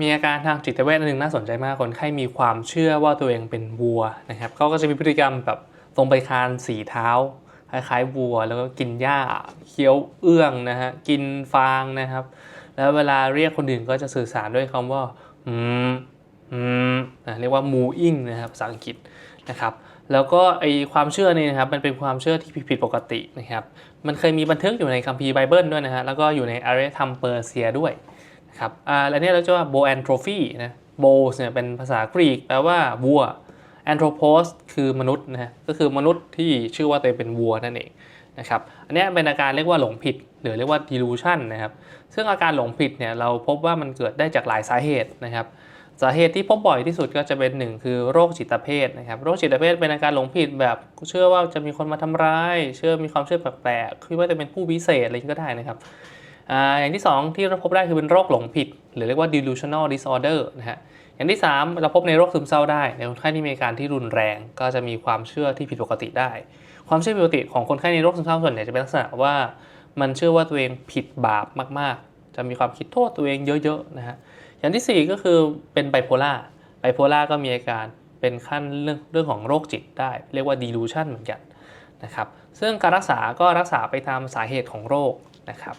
มีอาการทางจิตเวชอันหนึ่งน่าสนใจมากคนไข้มีความเชื่อว่าตัวเองเป็นวัวนะครับเขาก็จะมีพฤติกรรมแบบตรงไปคานสีเท้าคล้ายๆวัว แล้วก็กินหญ้าเคี้ยวเอื้องนะฮะกินฟางนะครับ แล้วเวลาเรียกคนอื่นก็จะสื่อสารด้วยคำว่าอืมอืมนะเรียกว่า mooing นะครับภาษาอังกฤษนะครับแล้วก็ไอความเชื่อนี่นะครับมันเป็นความเชื่อที่ผิดปกตินะครับ มันเคยมีบันทึกอยู่ในคัมภีร์ไบเบิลด้วยนะฮะแล้วก็อยู่ในอารยธรรมเปอร์เซียด้วย ครับอ่าแล้เนี่ยเราจะว่า b o a n t r o p h y นะ b o เนี่ยเป็นภาษากรีกแปลว่าวัว anthropos คือมนุษย์นะฮะก็คือมนุษย์ที่ชื่อว่าตัวเองเป็นวัวนั่นเองนะครับอันนี้เป็นอาการเรียกว่าหลงผิด หรือเรียกว่า delusion นะครับซึ่งอาการหลงผิดเนี่ยเราพบว่ามันเกิดได้จากหลายสาเหตุนะครับสาเหตุที่พบบ่อยที่สุดก็จะเป็นหนึ่งคือโรคจิตเภทนะครับโรคจิตเภทเป็นอาการหลงผิดแบบเชื่อว่าจะมีคนมาทำร้าย เชื่อมีความเชื่อแปลกๆคิดว่าจะเป็นผู้วิเศษอะไรก็ได้นะครับ อย่างที่สองที่เราพบได้คือเป็นโรคหลงผิด หรือเรียกว่า delusional disorder นะฮะอย่างที่ 3 เราพบในโรคซึมเศร้าได้ ในคนไข้ที่มีอาการที่รุนแรง ก็จะมีความเชื่อที่ผิดปกติได้ ความเชื่อผิดปกติของคนไข้ในโรคซึมเศร้าส่วนใหญ่จะเป็นลักษณะว่า มันเชื่อว่าตัวเองผิดบาปมาก ๆ จะมีความคิดโทษตัวเองเยอะๆนะฮะอย่างที่ 4 ก็คือเป็นไบโพล่าไบโพล่าก็มีอาการเป็นขั้นเรื่องเรื่องของโรคจิตได้ เรียกว่า delusion เหมือนกันนะครับซึ่งการรักษาก็รักษาไปตามสาเหตุของโรคนะครับ